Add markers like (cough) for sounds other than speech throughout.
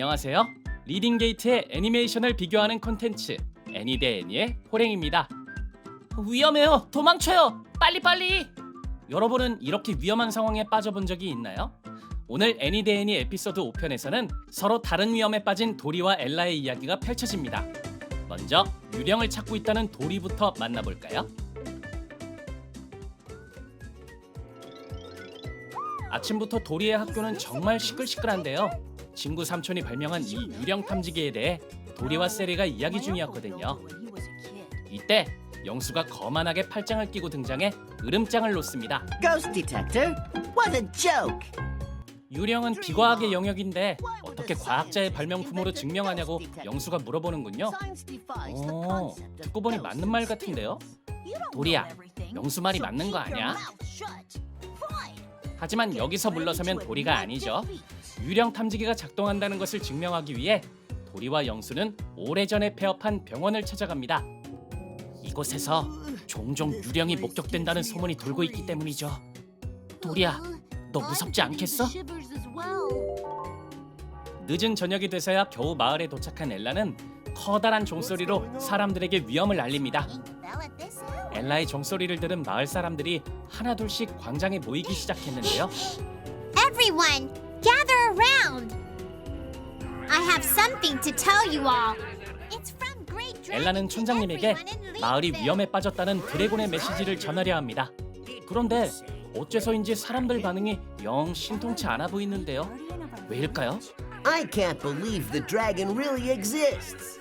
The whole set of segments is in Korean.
안녕하세요. 리딩게이트의 애니메이션을 비교하는 콘텐츠 애니 대 애니의 호랭입니다. 위험해요. 도망쳐요. 빨리 빨리. 여러분은 이렇게 위험한 상황에 빠져본 적이 있나요? 오늘 애니 대 애니 에피소드 5편에서는 서로 다른 위험에 빠진 도리와 엘라의 이야기가 펼쳐집니다. 먼저 유령을 찾고 있다는 도리부터 만나볼까요? 아침부터 도리의 학교는 정말 시끌시끌한데요. 친구 삼촌이 발명한 이 유령 탐지기에 대해 도리와 세리가 이야기 중이었거든요. 이때 영수가 거만하게 팔짱을 끼고 등장해 으름장을 놓습니다. Ghost detector? What a joke! 유령은 비과학의 영역인데 어떻게 과학자의 발명품으로 증명하냐고 영수가 물어보는군요. 오, 듣고 보니 맞는 말 같은데요? 도리야, 영수 말이 맞는 거 아니야? 하지만 여기서 물러서면 도리가 아니죠. 유령 탐지기가 작동한다는 것을 증명하기 위해 도리와 영수는 오래전에 폐업한 병원을 찾아갑니다. 이곳에서 종종 유령이 목격된다는 소문이 돌고 있기 때문이죠. 도리야, 너 무섭지 않겠어? 늦은 저녁이 돼서야 겨우 마을에 도착한 엘라는 커다란 종소리로 사람들에게 위험을 알립니다. 엘라의 종소리를 들은 마을 사람들이 하나둘씩 광장에 모이기 시작했는데요. Everyone, gather around. I have something to tell you all. It's from Great Dragon 엘라는 촌장님에게 마을이. 위험에 빠졌다는 드래곤의 메시지를 전하려 합니다. 그런데 어째서인지 사람들 반응이 영 신통치 않아 보이는데요. 왜일까요? I can't believe the dragon really exists.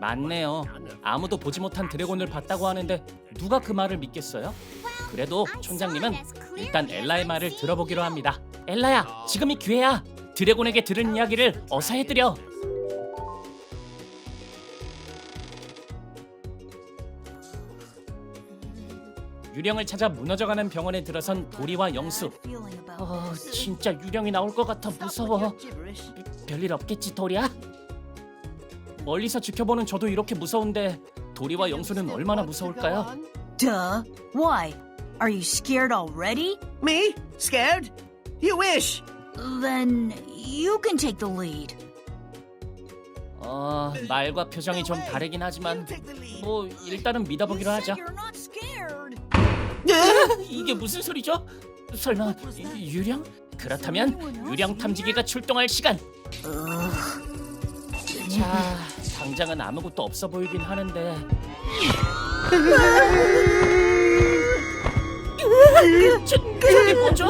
맞네요. 아무도 보지 못한 드래곤을 봤다고 하는데 누가 그 말을 믿겠어요? 그래도 촌장님은 일단 엘라의 말을 들어보기로 합니다. 엘라야, 지금이 기회야. 드래곤에게 들은 이야기를 어서 해드려. 유령을 찾아 무너져가는 병원에 들어선 도리와 영수. 어, 진짜 유령이 나올 것 같아 무서워. 별일 없겠지 도리야? 멀리서 지켜보는 저도 이렇게 무서운데 도리와 영수는 얼마나 무서울까요? Duh. Why? Are you scared already? Me? Scared? You wish. Then you can take the lead. 어, 말과 표정이 좀 다르긴 하지만 뭐 일단은 믿어보기로 하죠. You're not scared. 이게 무슨 소리죠? 설마 이- 유령? 그렇다면 유령 탐지기가 출동할 시간. 자, 당장은 아무것도 없어 보이긴 하는데. 저, (laughs) 저게 뭐죠?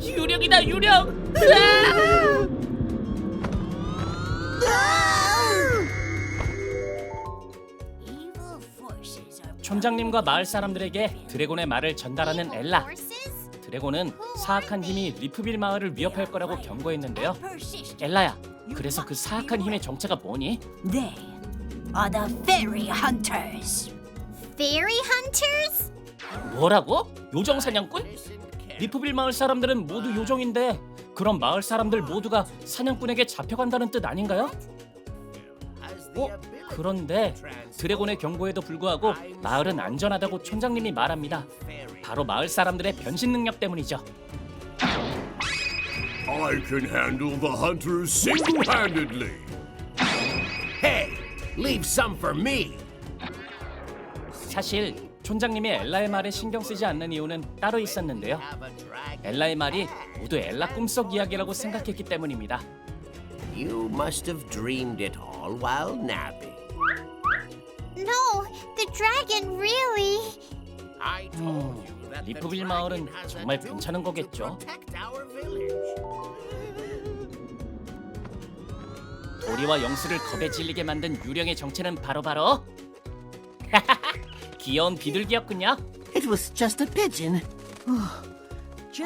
유령이다 유령! 으아! 촌장님과 마을 사람들에게 드래곤의 말을 전달하는 엘라. 드래곤은 사악한 힘이 리프빌 마을을 위협할 거라고 경고했는데요. 엘라야, 그래서 그 사악한 힘의 정체가 뭐니? They are the fairy hunters. Fairy hunters? 뭐라고? 요정 사냥꾼? 리프빌 마을 사람들은 모두 요정인데 그럼 마을 사람들 모두가 사냥꾼에게 잡혀간다는 뜻 아닌가요? 어? 그런데 드래곤의 경고에도 불구하고 마을은 안전하다고 촌장님이 말합니다. 바로 마을 사람들의 변신 능력 때문이죠. I can handle the hunters single-handedly. Hey, leave some for me. 사실 촌장님이 엘라의 말에 신경 쓰지 않는 이유는 따로 있었는데요. 엘라의 말이 모두 엘라 꿈속 이야기라고 생각했기 때문입니다. You must have dreamed it all while napping. No, the dragon really. I told you that the 리프빌 dragon 마을은 has a 정말 duty 괜찮은 to 거겠죠. protect our village. 도리와 영수를 겁에 질리게 만든 유령의 정체는 바로바로 (laughs) 귀여운 비둘기였군요. It was just a pigeon.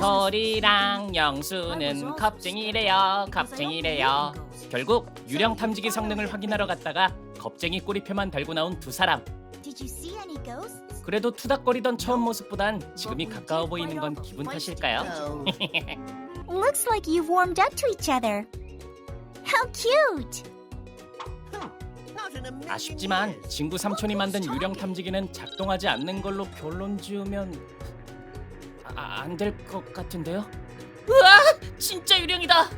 도리랑 영수는 겁쟁이래요. 겁쟁이래요. 결국 유령 탐지기 성능을 확인하러 갔다가 겁쟁이 꼬리표만 달고 나온 두 사람. Did you see any ghosts? 그래도 투닥거리던 처음 모습보단 지금이 가까워 보이는 건 기분 탓일까요? (laughs) Looks like you've warmed up to each other. How cute! 아쉽지만 친구 삼촌이 만든 유령 탐지기는 작동하지 않는 걸로 결론 지으면 아, 안될 것 같은데요? 우와! 진짜 유령이다!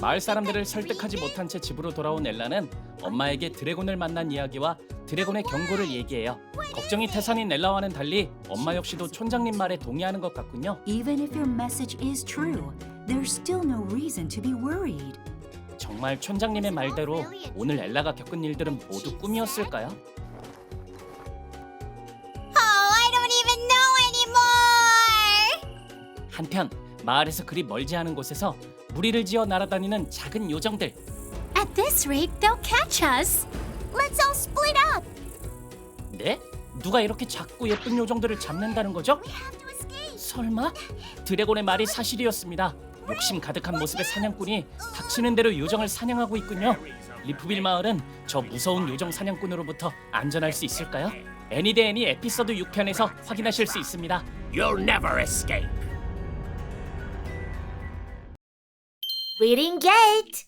마을 사람들을 설득하지 못한 채 집으로 돌아온 엘라는 엄마에게 드래곤을 만난 이야기와 드래곤의 경고를 얘기해요. 걱정이 태산인 엘라와는 달리 엄마 역시도 촌장님 말에 동의하는 것 같군요. Even if your message is true, there's still no reason to be worried. 정말 촌장님의 말대로 오늘 엘라가 겪은 일들은 모두 꿈이었을까요? Oh, I don't even know anymore! 한편 마을에서 그리 멀지 않은 곳에서 무리를 지어 날아다니는 작은 요정들 At this rate, they'll catch us. Let's all split up. 네? 누가 이렇게 작고 예쁜 요정들을 잡는다는 거죠? We have to escape. 설마? 드래곤의 말이 사실이었습니다. 욕심 가득한 모습의 사냥꾼이 닥치는 대로 요정을 사냥하고 있군요. 리프빌 마을은 저 무서운 요정 사냥꾼으로부터 안전할 수 있을까요? 애니 대 애니 에피소드 6편에서 확인하실 수 있습니다. You'll never escape. Reading Gate.